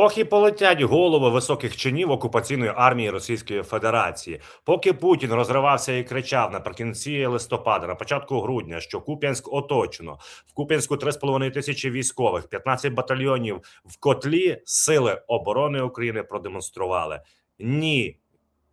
Ох і полетять голови високих чинів окупаційної армії Російської Федерації. Поки Путін розривався і кричав наприкінці листопада, на початку грудня, що Куп'янськ оточено в Куп'янську 3,5 тисячі військових, 15 батальйонів в котлі сили оборони України продемонстрували ні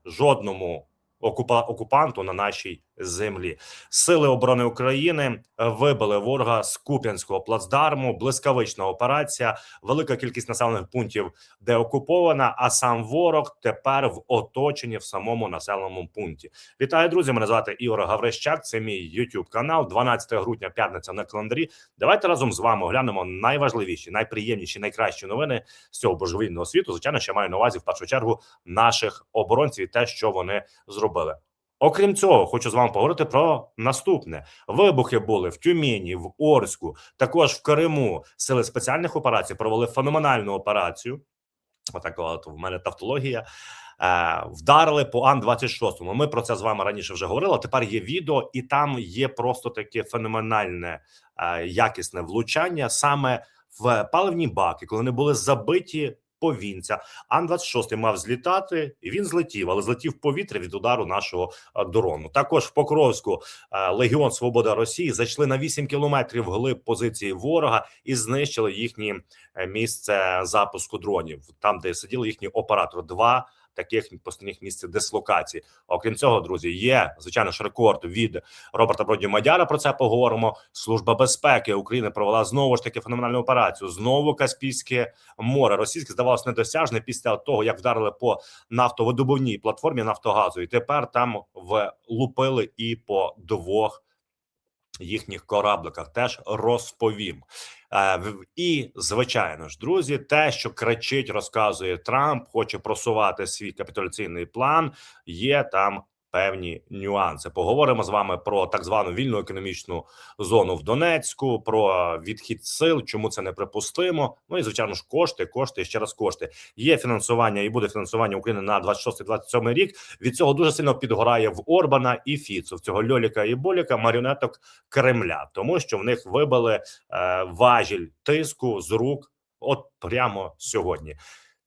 жодному окупа окупанту на нашій землі. Сили оборони України вибили ворога з Куп'янського плацдарму. Блискавична операція, велика кількість населених пунктів, де окупована. А сам ворог тепер в оточенні в самому населеному пункті. Вітаю, друзі! Мене звати Ігор Гаврищак. Це мій YouTube канал. 12 грудня, п'ятниця на календарі. Давайте разом з вами оглянемо найважливіші, найприємніші, найкращі новини з цього божевільного світу. Звичайно, що маю на увазі в першу чергу наших оборонців і те, що вони зробили. Окрім цього, хочу з вами поговорити про наступне: вибухи були в Тюмені, в Орську, також в Криму. Сили спеціальних операцій провели феноменальну операцію. Отака от в мене тавтологія. Е, вдарили по Ан 26 Ми про це з вами раніше вже говорили. Тепер є відео, і там є просто таке феноменальне е, якісне влучання саме в паливні баки, коли вони були забиті повінця. Ан 26 мав злітати, і він злетів, але злетів в повітря від удару нашого е, дрону. Також в Покровську е, Легіон Свобода Росії зайшли на 8 кілометрів глиб позиції ворога і знищили їхнє місце запуску дронів, там де сиділи їхні оператори. Два таких постійних місць дислокації. Окрім цього, друзі, є звичайно ж рекорд від Роберта Броді Мадяра. Про це поговоримо. Служба безпеки України провела знову ж таки феноменальну операцію. Знову Каспійське море. Російське здавалось недосяжне після того, як вдарили по нафтовидобувній платформі Нафтогазу, і тепер там влупили і по двох. Їхніх корабликах теж розповім. Е, і звичайно ж, друзі, те, що кричить, розказує Трамп, хоче просувати свій капітуляційний план. Є там певні нюанси. Поговоримо з вами про так звану вільну економічну зону в Донецьку, про відхід сил, чому це неприпустимо. Ну і звичайно ж, кошти, кошти ще раз кошти. Є фінансування і буде фінансування України на 26-27 рік. Від цього дуже сильно підгорає в Орбана і Фіцу в цього льоліка і боліка маріонеток Кремля, тому що в них вибили е, важіль тиску з рук. От прямо сьогодні.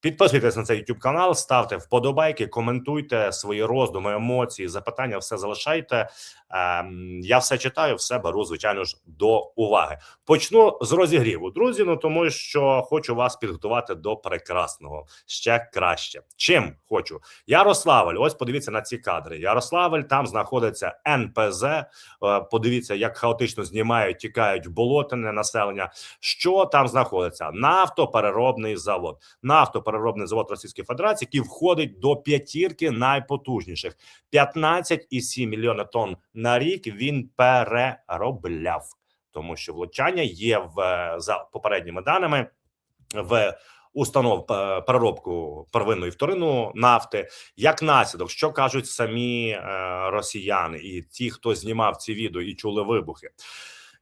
Підписуйтесь на цей YouTube канал, ставте вподобайки, коментуйте свої роздуми, емоції, запитання. Все залишайте. Ем, я все читаю, все беру, звичайно ж, до уваги. Почну з розігріву, друзі. Ну тому що хочу вас підготувати до прекрасного ще краще. Чим хочу Ярославль. Ось подивіться на ці кадри. Ярославль там знаходиться НПЗ. Е, подивіться, як хаотично знімають, тікають болотине населення. Що там знаходиться? Нафтопереробний завод. Нафтопереробний завод Російської Федерації, який входить до п'ятірки найпотужніших 15,7 мільйона тонн на рік він переробляв, тому що влучання є в за попередніми даними в установ переробку первинну і нафти. Як наслідок, що кажуть самі е, росіяни і ті, хто знімав ці відео і чули вибухи.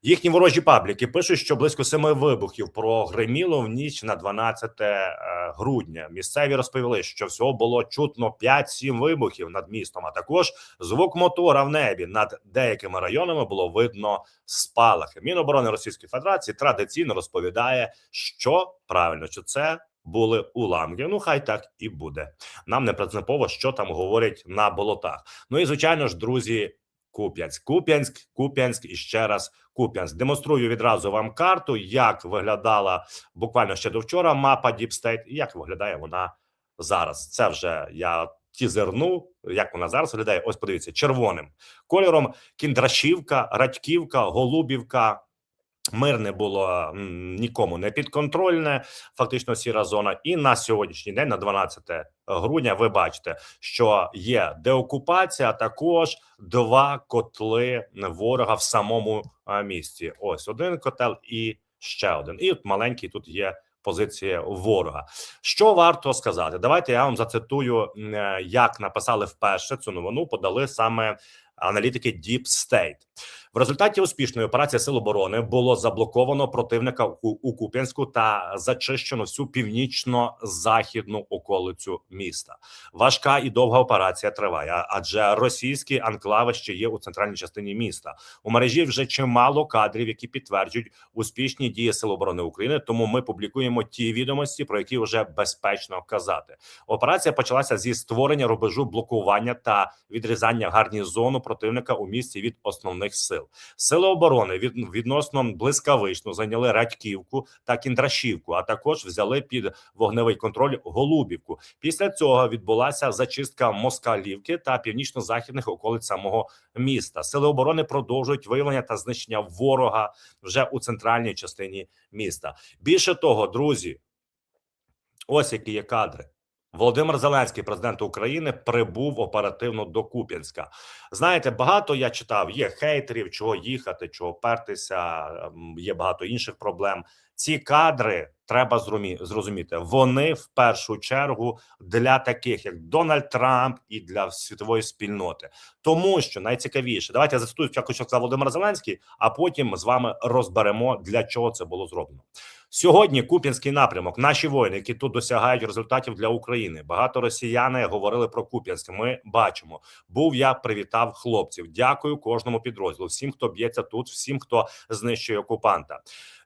Їхні ворожі пабліки пишуть, що близько семи вибухів прогреміло в ніч на 12 е, грудня. Місцеві розповіли, що всього було чутно 5-7 вибухів над містом. А також звук мотора в небі над деякими районами було видно спалахи. Міноборони Російської Федерації традиційно розповідає, що правильно що це. Були уламки. Ну, хай так і буде. Нам не принципово, що там говорять на болотах. Ну і звичайно ж, друзі, Куп'янськ, Куп'янськ, Куп'янськ і ще раз Куп'янськ. Демонструю відразу вам карту, як виглядала буквально ще до вчора мапа Deep State і як виглядає вона зараз. Це вже я тізерну, як вона зараз виглядає. Ось подивіться, червоним кольором: Кіндрашівка, Радьківка, Голубівка. Мирне було нікому не підконтрольне, фактично сіра зона. І на сьогоднішній день, на 12 грудня, ви бачите, що є деокупація. Також два котли ворога в самому місті. Ось один котел і ще один. І от маленький тут є. Позиція ворога, що варто сказати? Давайте я вам зацитую, як написали вперше цю новину. Подали саме аналітики Deep State. В результаті успішної операції Сил оборони було заблоковано противника у, Куп'янську та зачищено всю північно-західну околицю міста. Важка і довга операція триває, адже російські анклави ще є у центральній частині міста. У мережі вже чимало кадрів, які підтверджують успішні дії Сил оборони України. Тому ми публікуємо ті відомості, про які вже безпечно казати. Операція почалася зі створення рубежу блокування та відрізання гарнізону противника у місті від основних сил. Сили оборони від, відносно блискавично зайняли Радьківку та Кіндрашівку, а також взяли під вогневий контроль Голубівку. Після цього відбулася зачистка Москалівки та північно-західних околиць самого міста. Сили оборони продовжують виявлення та знищення ворога вже у центральній частині міста. Більше того, друзі, ось які є кадри. Володимир Зеленський, президент України, прибув оперативно до Куп'янська. Знаєте, багато я читав. Є хейтерів, чого їхати, чого пертися. ем, Є багато інших проблем. Ці кадри треба зрозуміти. Вони в першу чергу для таких, як Дональд Трамп, і для світової спільноти. Тому що найцікавіше, давайте я зацитую спочатку, що сказав Володимир Зеленський, а потім з вами розберемо для чого це було зроблено. Сьогодні Куп'янський напрямок. Наші воїни, які тут досягають результатів для України. Багато росіяни говорили про Куп'янськ. Ми бачимо. Був я привітав хлопців. Дякую кожному підрозділу, всім, хто б'ється тут, всім, хто знищує окупанта.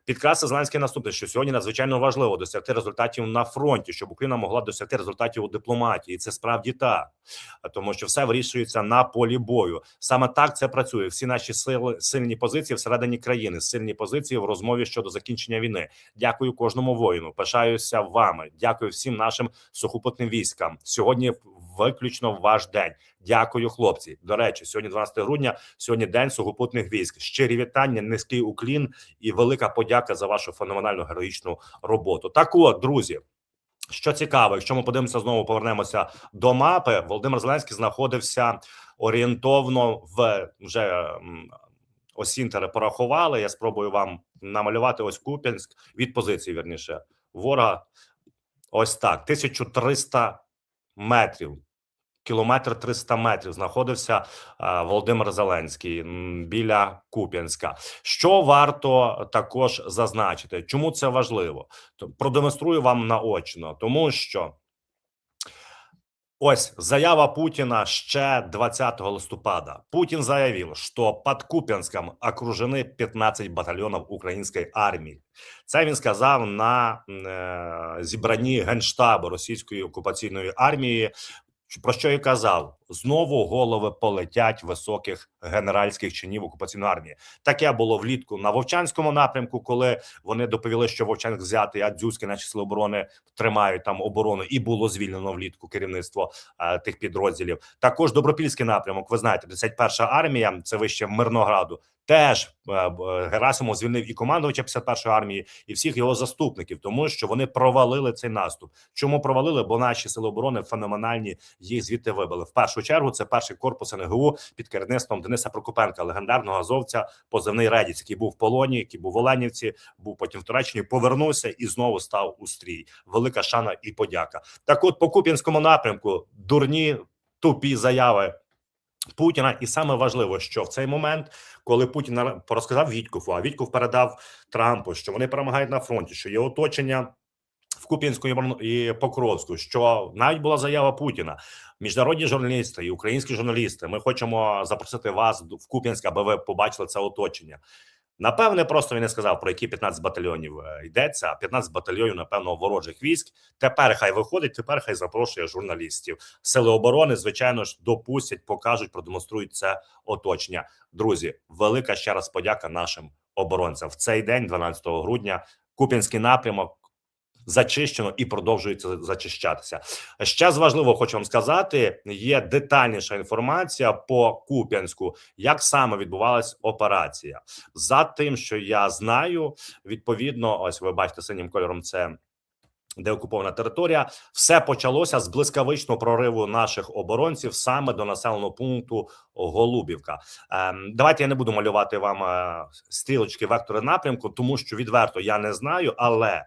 Підкреслив Зеленський наступне, що сьогодні надзвичайно важливо досягти результатів на фронті, щоб Україна могла досягти результатів у дипломатії. І це справді так, тому що все вирішується на полі бою. Саме так це працює. Всі наші сили сильні позиції всередині країни, сильні позиції в розмові щодо закінчення війни. Дякую кожному воїну. Пишаюся вами. Дякую всім нашим сухопутним військам. Сьогодні виключно ваш день. Дякую, хлопці. До речі, сьогодні 12 грудня. Сьогодні день сухопутних військ. Щирі вітання, низький уклін і велика подяка за вашу феноменальну героїчну роботу. Так, от, друзі. Що цікаво, якщо ми подивимося знову, повернемося до мапи. Володимир Зеленський знаходився орієнтовно в вже осінтери порахували. Я спробую вам намалювати ось Куп'янськ від позиції. Вірніше ворога. Ось так: 1300 метрів. Кілометр 300 метрів знаходився е, Володимир Зеленський біля Куп'янська. Що варто також зазначити? Чому це важливо? Продемонструю вам наочно, тому що ось заява Путіна ще 20 листопада. Путін заявив, що під Куп'янськом окружені 15 батальйонів української армії. Це він сказав на е, зібранні генштабу російської окупаційної армії. Про що і казав знову голови полетять високих генеральських чинів окупаційної армії. Таке було влітку на Вовчанському напрямку, коли вони доповіли, що Вовчанськ взятий, а дзюзькі наші оборони тримають там оборону, і було звільнено влітку керівництво е, тих підрозділів. Також добропільський напрямок. Ви знаєте, 51-ша армія, це вище Мирнограду. Теж е, е, Герасимов звільнив і командувача 51-ї армії, і всіх його заступників, тому що вони провалили цей наступ. Чому провалили? Бо наші сили оборони феноменальні їх звідти вибили. В першу чергу це перший корпус НГУ під керівництвом Дениса Прокопенка, легендарного азовця, позивний Редіць, який був в полоні, який був в Оленівці, був потім в Туреччині, повернувся і знову став у стрій. Велика шана і подяка. Так, от по Куп'янському напрямку дурні тупі заяви. Путіна, і саме важливо, що в цей момент, коли Путін розказав Віткову, а Вітьков передав Трампу, що вони перемагають на фронті, що є оточення в Куп'янську і Покровську, що навіть була заява Путіна. Міжнародні журналісти і українські журналісти. Ми хочемо запросити вас в Куп'янськ, аби ви побачили це оточення. Напевне, просто він не сказав про які 15 батальйонів е, йдеться. а 15 батальйонів, напевно, ворожих військ. Тепер хай виходить, тепер хай запрошує журналістів. Сили оборони, звичайно ж, допустять, покажуть, продемонструють це оточення. Друзі, велика ще раз подяка нашим оборонцям в цей день, 12 грудня, Куп'янський напрямок. Зачищено і продовжується зачищатися. Ще з важливого хочу вам сказати: є детальніша інформація по Куп'янську, як саме відбувалась операція. За тим, що я знаю, відповідно, ось ви бачите синім кольором. Це деокупована територія. Все почалося з блискавичного прориву наших оборонців саме до населеного пункту Голубівка. Ем, давайте я не буду малювати вам е, стрілочки вектори напрямку, тому що відверто я не знаю, але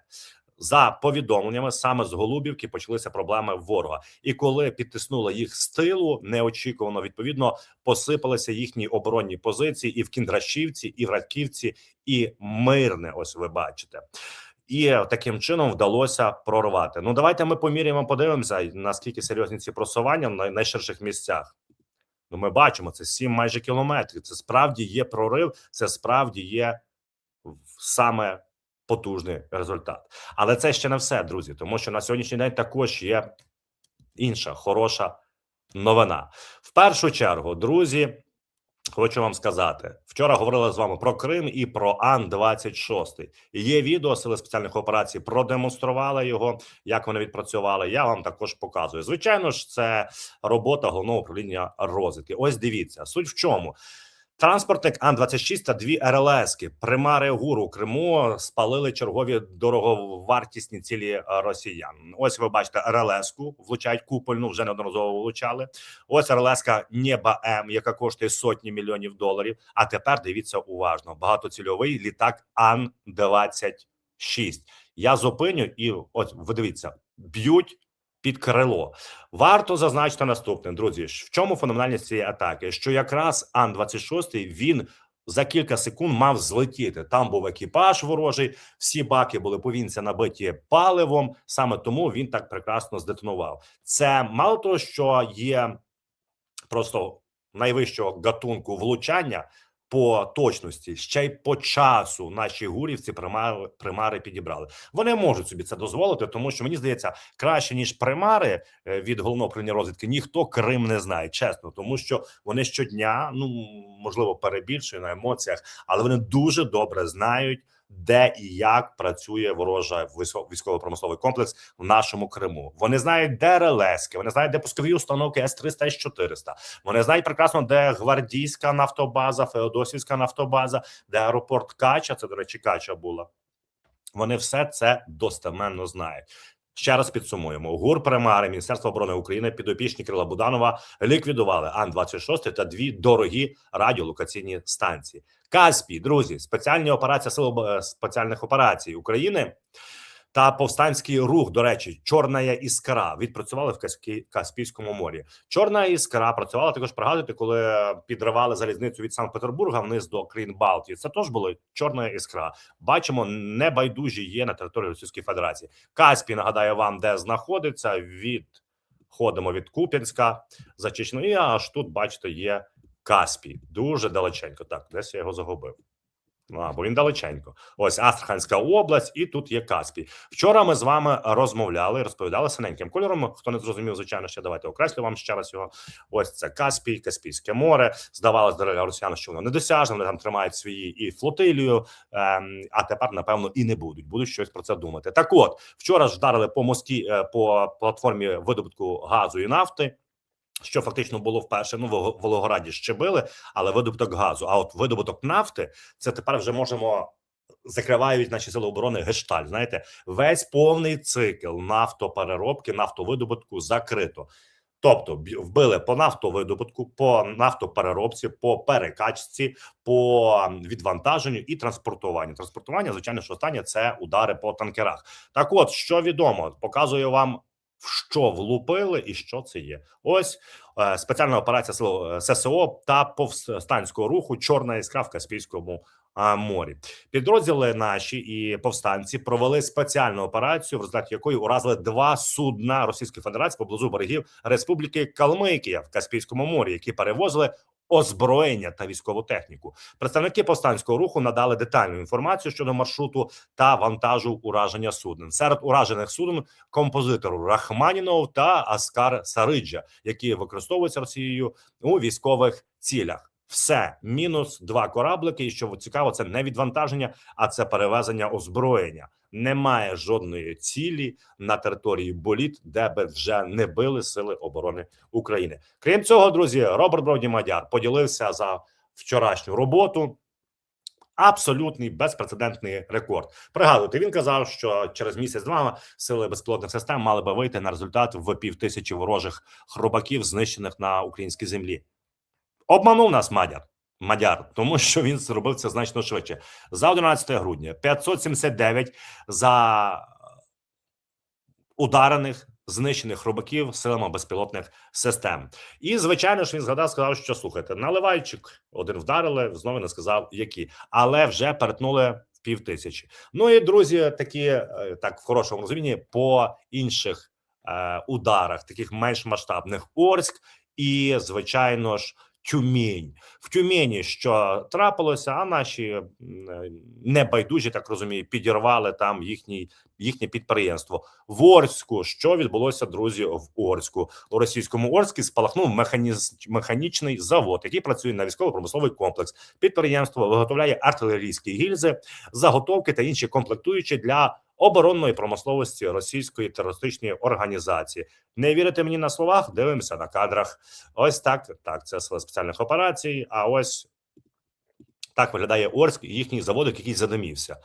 за повідомленнями саме з Голубівки почалися проблеми ворога. І коли підтиснули їх з тилу, неочікувано відповідно посипалися їхні оборонні позиції і в Кіндрашівці, і в Радківці, і мирне. Ось ви бачите. І таким чином вдалося прорвати. Ну давайте ми поміряємо, подивимося, наскільки серйозні ці просування на найширших місцях. Ну, ми бачимо це 7 майже кілометрів. Це справді є прорив, це справді є саме потужний результат. Але це ще не все, друзі, тому що на сьогоднішній день також є інша хороша новина. В першу чергу, друзі, хочу вам сказати: вчора говорили з вами про Крим і про Ан 26 Є відео сили спеціальних операцій, продемонстрували його, як вони відпрацювали. Я вам також показую. Звичайно ж, це робота головного управління розвідки. Ось дивіться, суть в чому. Транспортник Ан-26 та дві РЛСки примари ГУР у Криму спалили чергові дороговартісні цілі е, росіян. Ось ви бачите РЛСку, влучають купольну, вже неодноразово влучали. Ось РЛСка Нєба М, яка коштує сотні мільйонів доларів. А тепер дивіться уважно: багатоцільовий літак Ан-26. Я зупиню і от ви дивіться, б'ють під крило. Варто зазначити наступне, друзі. В чому феноменальність цієї атаки? Що якраз Ан-26 він за кілька секунд мав злетіти. Там був екіпаж ворожий, всі баки були повінця набиті паливом. Саме тому він так прекрасно здетонував. Це мало того, що є просто найвищого гатунку влучання. По точності ще й по часу наші гурівці примари, примари підібрали. Вони можуть собі це дозволити, тому що мені здається, краще ніж примари е, від головного управління розвідки ніхто Крим не знає, чесно, тому що вони щодня, ну можливо, перебільшують на емоціях, але вони дуже добре знають. Де і як працює ворожа військово-промисловий комплекс в нашому Криму? Вони знають, де релески, вони знають, де пускові установки С 300 С 400 Вони знають прекрасно, де гвардійська нафтобаза, Феодосівська нафтобаза, де аеропорт Кача. Це до речі, Кача була. Вони все це достеменно знають. Ще раз підсумуємо: ГУР Примари Міністерства оборони України підопічні Крила Буданова ліквідували Ан 26 та дві дорогі радіолокаційні станції. Каспій, друзі, спеціальні операції сил спеціальних операцій України та повстанський рух. До речі, чорна іскра відпрацювали в Каспійському морі. Чорна іскра працювала також. Пригадуєте, коли підривали залізницю від Санкт-Петербурга вниз до країн Балтії. Це теж було чорна іскра. Бачимо, небайдужі є на території Російської Федерації. Каспій нагадаю вам, де знаходиться від. Ходимо від Куп'янська за Чечну, і аж тут, бачите, є Каспій. Дуже далеченько. Так, десь я його загубив. А, бо він далеченько. Ось Астраханська область, і тут є Каспій. Вчора ми з вами розмовляли, розповідали синеньким кольором. Хто не зрозумів, звичайно, ще давайте окреслю вам ще раз його. Ось це Каспій, Каспійське море. Здавалось, для росіян, що воно недосяжне, вони там тримають свої і флотилію. Ем, а тепер, напевно, і не будуть. Будуть щось про це думати. Так, от вчора ж вдарили по мості е, по платформі видобутку газу і нафти що фактично було вперше. Ну в Волгограді ще били, але видобуток газу. А от видобуток нафти, це тепер вже можемо. Закривають наші сили оборони гешталь. Знаєте, весь повний цикл нафтопереробки, нафтовидобутку закрито. Тобто, вбили по нафтовидобутку, по нафтопереробці, по перекачці, по відвантаженню і транспортуванню. Транспортування, звичайно, що останнє це удари по танкерах. Так, от що відомо, показую вам що влупили і що це є. Ось е, спеціальна операція сил е, ССО та повстанського руху Чорна іскра в Каспійському морі. Підрозділи наші і повстанці провели спеціальну операцію, в результаті якої уразили два судна Російської Федерації поблизу берегів Республіки Калмикія в Каспійському морі, які перевозили озброєння та військову техніку. Представники повстанського руху надали детальну інформацію щодо маршруту та вантажу ураження суден. Серед уражених суден композитору Рахманінов та Аскар Сариджа, які використовуються Росією у військових цілях. Все мінус два кораблики. І що цікаво, це не відвантаження, а це перевезення озброєння. Немає жодної цілі на території боліт, де би вже не били сили оборони України. Крім цього, друзі, Роберт Броді Мадяр поділився за вчорашню роботу. Абсолютний безпрецедентний рекорд. Пригадуйте, він казав, що через місяць-два сили безпілотних систем мали би вийти на результат в півтисячі ворожих хробаків, знищених на українській землі. Обманув нас Мадяр. Мадяр, тому що він зробив це значно швидше. За 11 грудня 579 за ударених. Знищених рубаків силами безпілотних систем, і звичайно ж він згадав, сказав, що слухайте, наливайчик один вдарили, знову не сказав які, але вже перетнули пів тисячі. Ну і друзі, такі е, так в хорошому розумінні по інших е, ударах, таких менш масштабних Орськ і звичайно ж. Тюмінь в Тюмені, що трапилося, а наші небайдужі, так розумію, підірвали там їхній їхнє підприємство в Орську. Що відбулося, друзі, в Орську у російському Орську спалахнув механіз... механічний завод, який працює на військово-промисловий комплекс. Підприємство виготовляє артилерійські гільзи, заготовки та інші комплектуючі для оборонної промисловості російської терористичної організації. Не вірите мені на словах? Дивимося на кадрах. Ось так. Так, це сили спеціальних операцій. А ось так виглядає Орськ, і їхній заводик, який задимівся.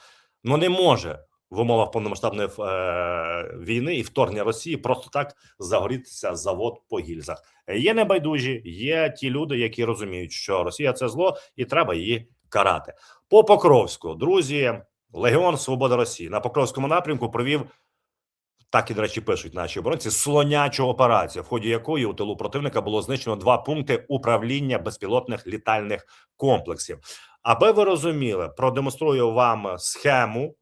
Ну не може в умовах повномасштабної е, війни і вторгнення Росії просто так загорітися завод по гільзах. Є небайдужі, є ті люди, які розуміють, що Росія це зло, і треба її карати. По Покровську, друзі, Легіон Свобода Росії на Покровському напрямку провів. Так і до речі, пишуть наші оборонці слонячу операцію, в ході якої у тилу противника було знищено два пункти управління безпілотних літальних комплексів. Аби ви розуміли, продемонструю вам схему,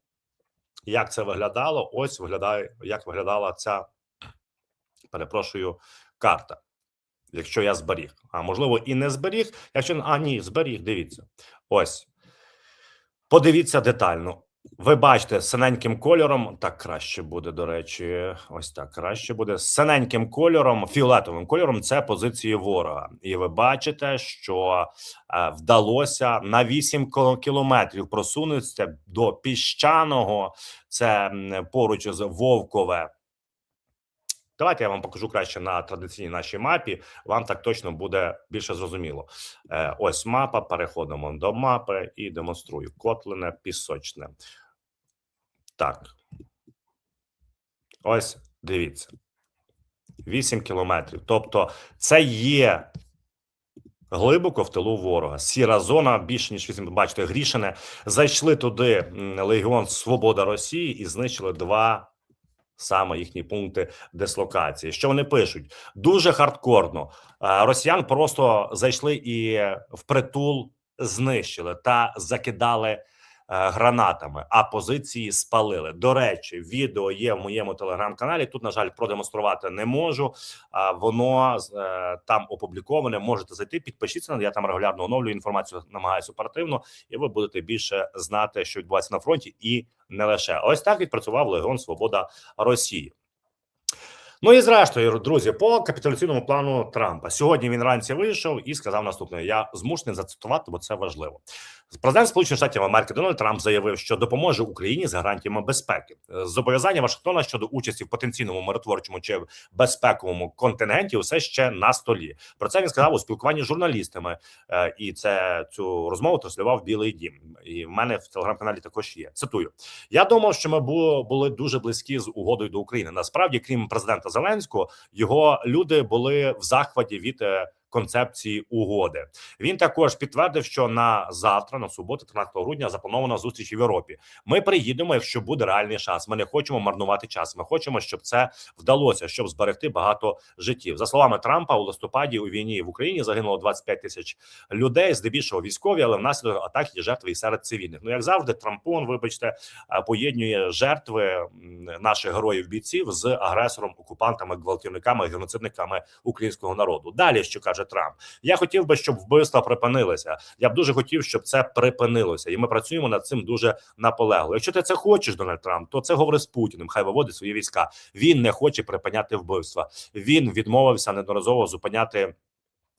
як це виглядало. Ось виглядає, як виглядала ця перепрошую карта. Якщо я зберіг, а можливо і не зберіг. Якщо а ні, зберіг. Дивіться, ось подивіться детально. Ви бачите синеньким кольором, так краще буде, до речі, ось так краще буде. Синеньким кольором, фіолетовим кольором це позиції ворога. І ви бачите, що е, вдалося на 8 ко- кілометрів просунутися до піщаного, це поруч з Вовкове. Давайте я вам покажу краще на традиційній нашій мапі. Вам так точно буде більше зрозуміло. Е, ось мапа. Переходимо до мапи і демонструю. Котлине, пісочне. Так. Ось дивіться. 8 кілометрів. Тобто, це є глибоко в тилу ворога. Сіра зона більше ніж 8. Бачите, Грішине. Зайшли туди Легіон Свобода Росії і знищили два саме їхні пункти дислокації. Що вони пишуть? Дуже хардкорно. Е, Росіян просто зайшли і впритул знищили та закидали е, гранатами, а позиції спалили. До речі, відео є в моєму телеграм-каналі. Тут, на жаль, продемонструвати не можу. Воно е, там опубліковане. Можете зайти, підпишіться. Я там регулярно оновлюю інформацію, намагаюся оперативно, і ви будете більше знати, що відбувається на фронті, і не лише ось так відпрацював Легіон Свобода Росії. Ну і зрештою, друзі, по капітуляційному плану Трампа сьогодні він ранці вийшов і сказав наступне: я змушений зацитувати, бо це важливо. Президент Сполучених Штатів Америки Дональд Трамп заявив, що допоможе Україні з гарантіями безпеки. Зобов'язання Вашингтона щодо участі в потенційному миротворчому чи безпековому контингенті все ще на столі. Про це він сказав у спілкуванні з журналістами, Е, і це цю розмову транслював Білий Дім. І в мене в телеграм-каналі також є. Цитую: я думав, що ми були дуже близькі з угодою до України. Насправді, крім президента Зеленського, його люди були в захваті від е, концепції угоди. Він також підтвердив, що на завтра, на суботу, 13 грудня, запланована зустріч в Європі. Ми приїдемо, якщо буде реальний час. Ми не хочемо марнувати час. Ми хочемо, щоб це вдалося, щоб зберегти багато життів. За словами Трампа, у листопаді у війні в Україні загинуло 25 тисяч людей, здебільшого військові, але внаслідок атак є жертви і серед цивільних. Ну як завжди, Трампон, вибачте, е, поєднує жертви наших героїв бійців з агресором, окупантами, гвалтівниками, геноцидниками українського народу. Далі що каже Трамп, я хотів би, щоб вбивства припинилися. Я б дуже хотів, щоб це припинилося, і ми працюємо над цим дуже наполегло. Якщо ти це хочеш, Дональд Трамп, то це говори з Путіним. Хай виводить свої війська. Він не хоче припиняти вбивства. Він відмовився неодноразово зупиняти.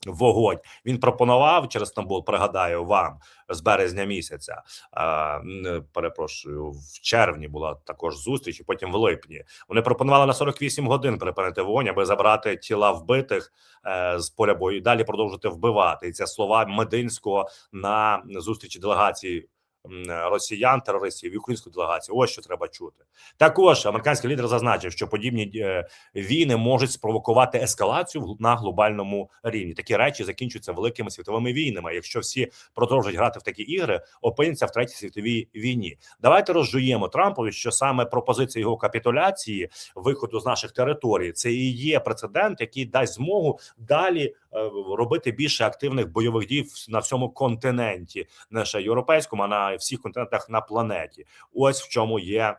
Вогонь він пропонував через Стамбул. Пригадаю вам з березня місяця. Е, перепрошую, в червні була також зустріч, і потім в липні. Вони пропонували на 48 годин припинити вогонь, аби забрати тіла вбитих е, з поля бою і далі продовжити вбивати. І це слова Мединського на зустрічі делегації росіян, терористів і українську делегацію. Ось що треба чути. Також американський лідер зазначив, що подібні е, війни можуть спровокувати ескалацію на глобальному рівні. Такі речі закінчуються великими світовими війнами. Якщо всі продовжать грати в такі ігри, опиняться в третій світовій війні. Давайте розжуємо Трампові, що саме пропозиція його капітуляції, виходу з наших територій, це і є прецедент, який дасть змогу далі е, робити більше активних бойових дій на всьому континенті, не лише європейському, а на всіх континентах на планеті. Ось в чому є.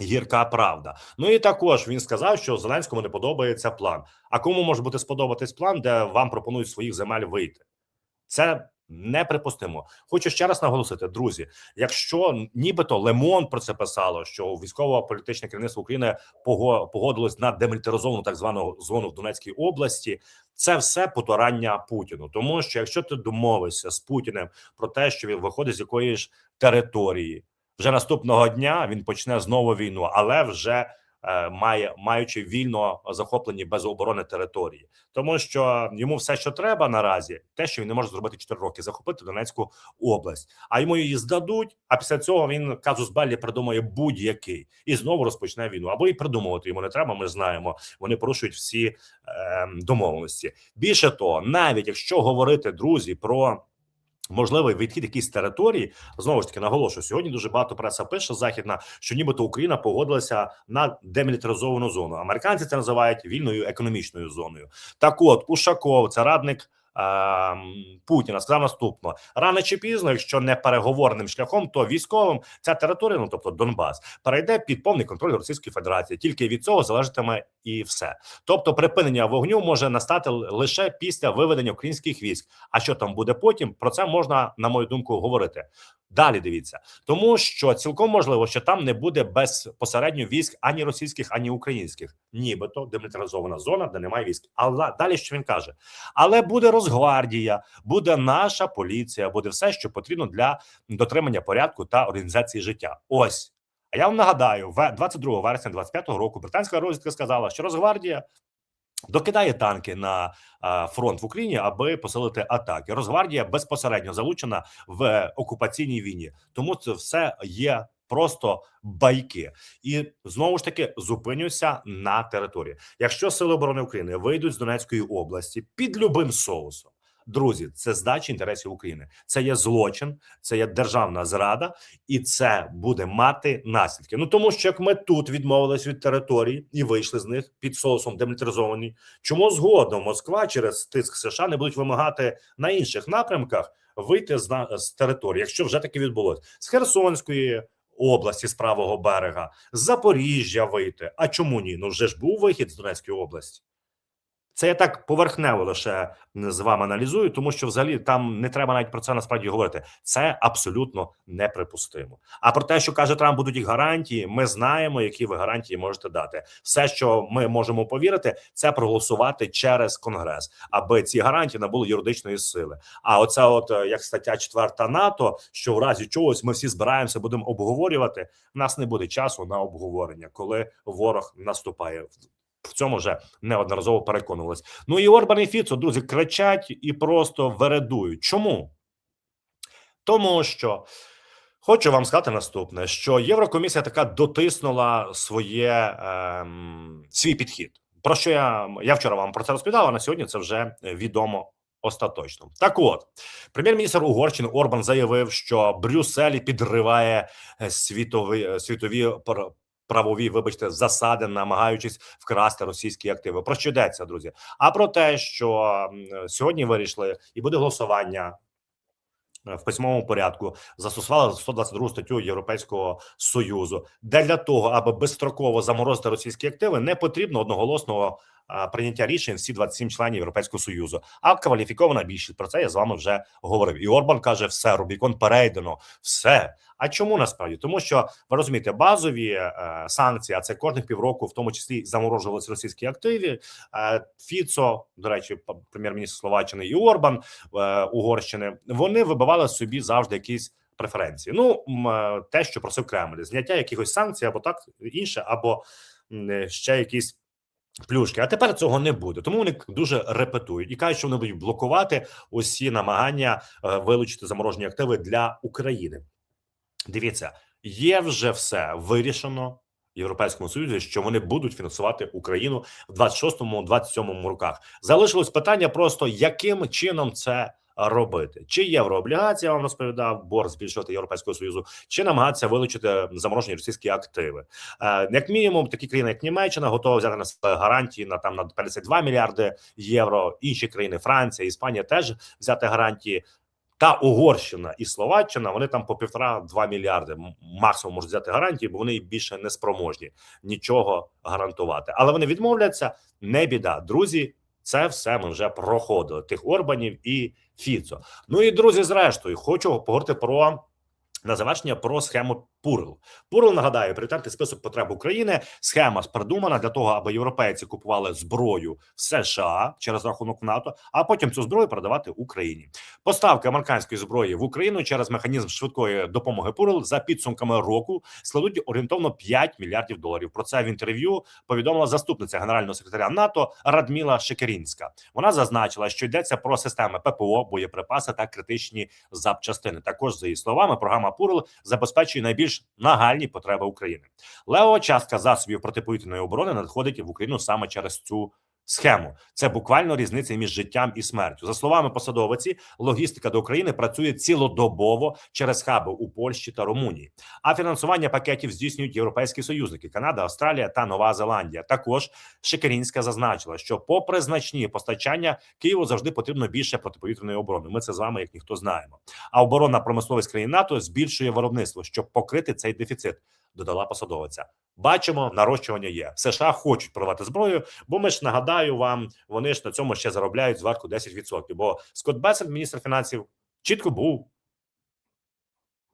Гірка правда. Ну і також він сказав, що Зеленському не подобається план. А кому може бути сподобатись план, де вам пропонують своїх земель вийти? Це неприпустимо. Хочу ще раз наголосити, друзі. Якщо нібито Лемон про це писало, що військово-політичне керівництво України пого- погодилось на демілітаризовану так звану зону в Донецькій області, це все потурання Путіну. Тому що якщо ти домовишся з Путіним про те, що він виходить з якоїсь території, вже наступного дня він почне знову війну, але вже має маючи вільно захоплені без оборони території, тому що йому все, що треба наразі, те, що він не може зробити 4 роки, захопити Донецьку область. А йому її здадуть. А після цього він казус Беллі придумає будь-який і знову розпочне війну. Або і придумувати йому не треба. Ми знаємо, вони порушують всі е, домовленості. Більше того, навіть якщо говорити друзі про можливий відхід якісь території, знову ж таки наголошую, сьогодні дуже багато преса пише західна, що нібито Україна погодилася на демілітаризовану зону. Американці це називають вільною економічною зоною. Так, от Ушаков, це радник. Ем, Путіна сказав наступно: рано чи пізно, якщо не переговорним шляхом, то військовим ця територія, ну тобто Донбас, перейде під повний контроль Російської Федерації. Тільки від цього залежатиме і все. Тобто, припинення вогню може настати лише після виведення українських військ. А що там буде потім? Про це можна, на мою думку, говорити. Далі дивіться, тому що цілком можливо, що там не буде безпосередньо військ ані російських, ані українських, нібито демілітаризована зона, де немає військ. Але далі що він каже? Але буде Росгвардія, буде наша поліція, буде все, що потрібно для дотримання порядку та організації життя. Ось. А я вам нагадаю, в 22 вересня 25 року британська розвідка сказала, що Росгвардія докидає танки на фронт в Україні, аби посилити атаки. Росгвардія безпосередньо залучена в окупаційній війні, тому це все є. Просто байки, і знову ж таки зупинюся на території. Якщо сили оборони України вийдуть з Донецької області під любим соусом, друзі, це здача інтересів України. Це є злочин, це є державна зрада, і це буде мати наслідки. Ну тому що як ми тут відмовились від території і вийшли з них під соусом демілітаризовані, чому згодом Москва через тиск США не будуть вимагати на інших напрямках вийти з, на- з території, якщо вже таки відбулось з Херсонської. Області з правого берега з Запоріжжя вийти. А чому ні? Ну вже ж був вихід з Донецької області. Це я так поверхнево лише з вами аналізую, тому що взагалі там не треба навіть про це насправді говорити. Це абсолютно неприпустимо. А про те, що каже Трамп, будуть їх гарантії, ми знаємо, які ви гарантії можете дати. Все, що ми можемо повірити, це проголосувати через конгрес, аби ці гарантії набули юридичної сили. А оце, от е, як стаття 4 НАТО, що в разі чогось ми всі збираємося, будемо обговорювати. У нас не буде часу на обговорення, коли ворог наступає. В цьому вже неодноразово переконувались. Ну і Орбан і Фіцо, друзі, кричать і просто вередують. Чому? Тому що хочу вам сказати наступне: що Єврокомісія така дотиснула своє ем, свій підхід. Про що я, я вчора вам про це розповідав, а на сьогодні це вже е, відомо остаточно. Так от, прем'єр-міністр Угорщини Орбан заявив, що Брюссель підриває е, світові, е, світові пр- правові, вибачте, засади, намагаючись вкрасти російські активи. Про що йдеться, друзі? А про те, що сьогодні вирішили, і буде голосування е, в письмовому порядку, застосували 122 статтю Європейського союзу, де для того, аби безстроково заморозити російські активи, не потрібно одноголосного прийняття рішень всі 27 членів Європейського союзу, а кваліфікована більшість. Про це я з вами вже говорив. І Орбан каже: все, Рубікон перейдено, все. А чому насправді? Тому що ви розумієте, базові е, санкції, а це кожних півроку, в тому числі заморожувалися російські активи. Е, Фіцо, до речі, прем'єр-міністр Словаччини і Орбан е, Угорщини, вони вибивали собі завжди якісь. Преференції, ну е, те, що просив Кремль, зняття якихось санкцій, або так інше, або е, ще якісь плюшки. А тепер цього не буде. Тому вони дуже репетують і кажуть, що вони будуть блокувати усі намагання е, вилучити заморожені активи для України. Дивіться, є вже все вирішено Європейському Союзі, що вони будуть фінансувати Україну в 26-27 роках. Залишилось питання просто яким чином це робити, чи єврооблігація, вам розповідав, борг збільшувати європейського союзу, чи намагатися вилучити заморожені російські активи. Е, як мінімум, такі країни, як Німеччина, готові взяти на себе гарантії на там на 52 мільярди євро. Інші країни, Франція, Іспанія, теж взяти гарантії. Та Угорщина і Словаччина вони там по півтора-два мільярди максимум можуть взяти гарантії, бо вони більше не спроможні нічого гарантувати. Але вони відмовляться. Не біда, друзі. Це все ми вже проходили. Тих Орбанів і Фіцо. Ну і друзі, зрештою, хочу поговорити про на завершення про схему Пурл. Пурл нагадаю, пріоритетний список потреб України. Схема продумана для того, аби європейці купували зброю в США через рахунок НАТО, а потім цю зброю продавати Україні. Поставки американської зброї в Україну через механізм швидкої допомоги Пурл за підсумками року складуть орієнтовно 5 мільярдів доларів. Про це в інтерв'ю повідомила заступниця генерального секретаря НАТО Радміла Шекерінська. Вона зазначила, що йдеться про системи ППО, боєприпаси та критичні запчастини. Також за її словами, програма Пурл забезпечує найбільш нагальні потреби України. Левова частка засобів протиповітряної оборони надходить в Україну саме через цю. Схему це буквально різниця між життям і смертю. За словами посадовиці, логістика до України працює цілодобово через хаби у Польщі та Румунії. А фінансування пакетів здійснюють європейські союзники Канада, Австралія та Нова Зеландія. Також Шекерінська зазначила, що, попри значні постачання, Києву завжди потрібно більше протиповітряної оборони. Ми це з вами, як ніхто знаємо. А оборонна промисловість країн НАТО збільшує виробництво, щоб покрити цей дефіцит. Додала посадовиця. Бачимо, нарощування є. США хочуть продавати зброю, бо ми ж нагадаю вам, вони ж на цьому ще заробляють зверху 10%. Бо Скотт Бесет, міністр фінансів, чітко був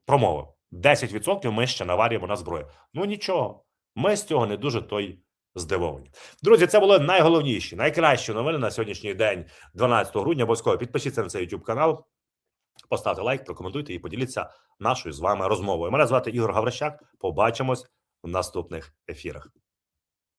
промовив: 10% ми ще наварюємо на зброю. Ну нічого, ми з цього не дуже той здивовані. Друзі, це були найголовніші, найкращі новини на сьогоднішній день, 12 грудня. Обов'язково підпишіться на цей YouTube канал, поставте лайк, прокоментуйте і поділіться нашою з вами розмовою. Мене звати Ігор Гаврищак. Побачимось в наступних ефірах.